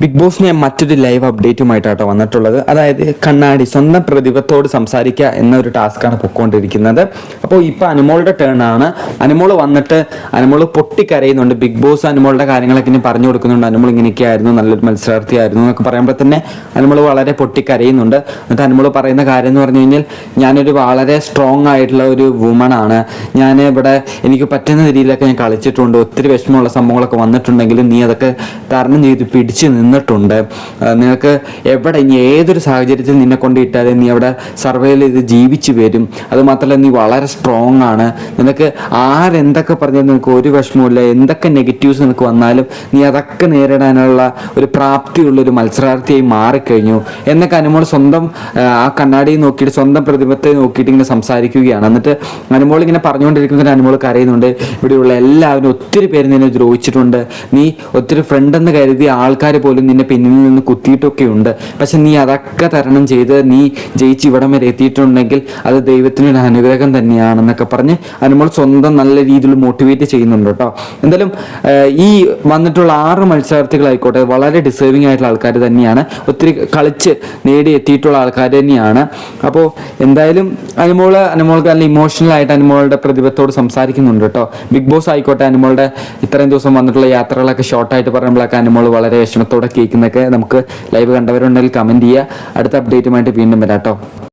Big boss ഞാൻ മറ്റൊരു live അപ്ഡേറ്റുമായിട്ടാണ് വന്നിട്ടുള്ളത്. അതായത് കണ്ണാടി സ്വന്തം പ്രതിഭത്തോട് സംസാരിക്കുക എന്നൊരു ടാസ്ക്കാണ് പൊക്കോണ്ടിരിക്കുന്നത്. അപ്പോൾ ഇപ്പോൾ അനുമോളുടെ ടേൺ ആണ്. അനുമോൾ വന്നിട്ട് അനുമോൾ പൊട്ടിക്കരയുന്നുണ്ട്. ബിഗ് ബോസ് അനുമോളുടെ കാര്യങ്ങളൊക്കെ ഇനി പറഞ്ഞു കൊടുക്കുന്നുണ്ട്. അനുമോൾ ഇങ്ങനെയൊക്കെ ആയിരുന്നു. നല്ലൊരു മത്സരാർത്ഥിയായിരുന്നു എന്നൊക്കെ പറയുമ്പോൾ തന്നെ അനുമോൾ വളരെ പൊട്ടിക്കരയുന്നുണ്ട്. എന്നിട്ട് അനുമോൾ പറയുന്ന കാര്യം എന്ന് പറഞ്ഞു കഴിഞ്ഞാൽ ഞാനൊരു വളരെ സ്ട്രോങ് ആയിട്ടുള്ള ഒരു വുമൺ ആണ്. ഞാൻ ഇവിടെ എനിക്ക് പറ്റുന്ന രീതിയിലൊക്കെ ഞാൻ കളിച്ചിട്ടുണ്ട്. ഒത്തിരി വിഷമമുള്ള സംഭവങ്ങളൊക്കെ വന്നിട്ടുണ്ടെങ്കിലും നീ അതൊക്കെ തരണം ചെയ്ത് പിടിച്ച് നിന്നിട്ടുണ്ട് ആ, നിനക്ക് എവിടെ ഇനി ഏതൊരു സാഹചര്യത്തിൽ നിന്നെ കൊണ്ട് കൊണ്ടിട്ടാലും നീ അവിടെ സർവൈവ് ചെയ്ത് ജീവിച്ചു വരും? അതുമാത്രമല്ല നീ വളരെ സ്ട്രോങ് ആണ്. നിനക്ക് ആരെന്തൊക്കെ പറഞ്ഞാലും നിനക്ക് ഒരു വിഷമമില്ല എന്തൊക്കെ നെഗറ്റീവ്സ് നിനക്ക് വന്നാലും നീ അതൊക്കെ നേരിടാനുള്ള ഒരു പ്രാപ്തിയുള്ള ഒരു മത്സരാർത്ഥിയായി മാറിക്കഴിഞ്ഞു. എന്നൊക്കെ അനുമോൾ സ്വന്തം ആ, കണ്ണാടിയെ നോക്കിയിട്ട് സ്വന്തം പ്രതിഭത്തെ നോക്കിയിട്ട് ഇങ്ങനെ സംസാരിക്കുകയാണ്. എന്നിട്ട് അനുമോൾ ഇങ്ങനെ പറഞ്ഞുകൊണ്ടിരിക്കുന്ന അനുമോൾ കരയുന്നുണ്ട്. ഇവിടെയുള്ള എല്ലാവരും ഒത്തിരി പേര് നിന്നെ ദ്രോഹിച്ചിട്ടുണ്ട്. നീ ഒത്തിരി ഫ്രണ്ട് എന്ന് കരുതിയ ആൾക്കാർ പോലും നിന്നെ പിന്നിൽ നിന്ന് കുത്തിയിട്ടൊക്കെ ഉണ്ട് പക്ഷെ നീ അതൊക്കെ തരണം ചെയ്ത് നീ ജയിച്ച് ഇവിടം വരെ എത്തിയിട്ടുണ്ടെങ്കിൽ അത് ദൈവത്തിനൊരു അനുഗ്രഹം തന്നെയാണെന്നൊക്കെ പറഞ്ഞ് അനുമോൾ സ്വന്തം നല്ല രീതിയിൽ മോട്ടിവേറ്റ് ചെയ്യുന്നുണ്ട് കേട്ടോ. എന്തായാലും ഈ വന്നിട്ടുള്ള ആറ് മത്സരാർത്ഥികളായിക്കോട്ടെ വളരെ ഡിസേർവിംഗ് ആയിട്ടുള്ള ആൾക്കാർ തന്നെയാണ്. ഒത്തിരി കളിച്ച് നേടി എത്തിയിട്ടുള്ള ആൾക്കാർ തന്നെയാണ്. അപ്പോൾ എന്തായാലും അനുമോൾ അനുമോൾക്ക് നല്ല ഇമോഷണൽ ആയിട്ട് അനുമോളുടെ പ്രതിഭത്തോട് സംസാരിക്കുന്നുണ്ട് കേട്ടോ. ബിഗ് ബോസ് ആയിക്കോട്ടെ അനുമോളുടെ ഇത്രയും ദിവസം വന്നിട്ടുള്ള യാത്രകളൊക്കെ ഷോർട്ടായിട്ട് പറയുമ്പോഴൊക്കെ അനുമോൾ വളരെ വിഷമത്തോടെ കേൾക്കുന്നൊക്കെ നമുക്ക് ലൈവ് കണ്ടവരുണ്ടെങ്കിൽ കമന്റ് ചെയ്യുക. അടുത്ത അപ്ഡേറ്റുമായിട്ട് വീണ്ടും വരാം കേട്ടോ.